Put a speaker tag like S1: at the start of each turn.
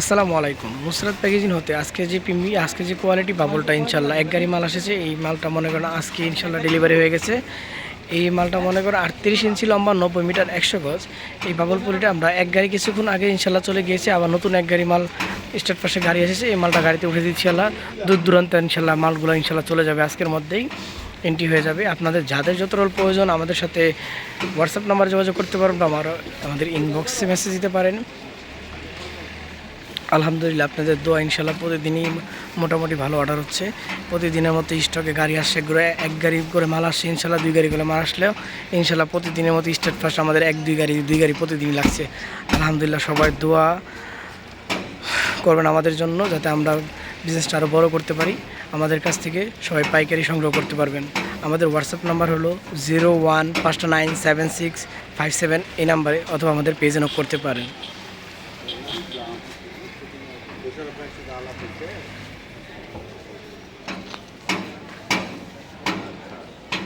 S1: আসসালামু আলাইকুম। নুসরাত প্যাকেজিং হতে আজকে যে পিমি আজকে যে কোয়ালিটি বাবলটা ইনশাল্লাহ এক গাড়ি মাল এসেছে এই মালটা মনে করেন আজকে ইনশাল্লাহ ডেলিভারি হয়ে গেছে। এই মালটা মনে করেন আটত্রিশ ইঞ্চি লম্বা, নব্বই মিটার একশো গজ। এই বাবল পুলিটা আমরা এক গাড়ি কিছুক্ষণ আগে ইনশাল্লাহ চলে গিয়েছে, আবার নতুন এক গাড়ি মাল স্টেট পাশে গাড়ি এসেছে, এই মালটা গাড়িতে উঠে দিচ্ছি আল্লাহ। দূর দূরান্ত ইনশাল্লাহ মালগুলো ইনশাল্লাহ চলে যাবে আজকের মধ্যেই এন্ট্রি হয়ে যাবে। আপনাদের যাদের যত রোল প্রয়োজন আমাদের সাথে হোয়াটসঅ্যাপ নাম্বার যোগাযোগ করতে পারেন বা আমার আমাদের ইনবক্সে মেসেজ দিতে পারেন। আলহামদুলিল্লাহ আপনাদের দোয়া ইনশাল্লাহ প্রতিদিনই মোটামুটি ভালো অর্ডার হচ্ছে। প্রতিদিনের মতো স্টকে গাড়ি আসছে, ঘুরে এক গাড়ি করে মাল আসছে, ইনশাল্লাহ দুই গাড়ি করে মাল আসলেও ইনশাল্লাহ প্রতিদিনের মতো স্টেট ফার্স্ট আমাদের এক, দুই গাড়ি দুই গাড়ি প্রতিদিন লাগছে। আলহামদুলিল্লাহ সবাই দোয়া করবেন আমাদের জন্য যাতে আমরা বিজনেসটা আরও বড় করতে পারি। আমাদের কাছ থেকে সবাই পাইকারি সংগ্রহ করতে পারবেন। আমাদের হোয়াটসঅ্যাপ নাম্বার হলো জিরো ওয়ান পাঁচটা nine seven six five seven এই নাম্বারে অথবা আমাদের পেজে নক করতে পারেন। చాలా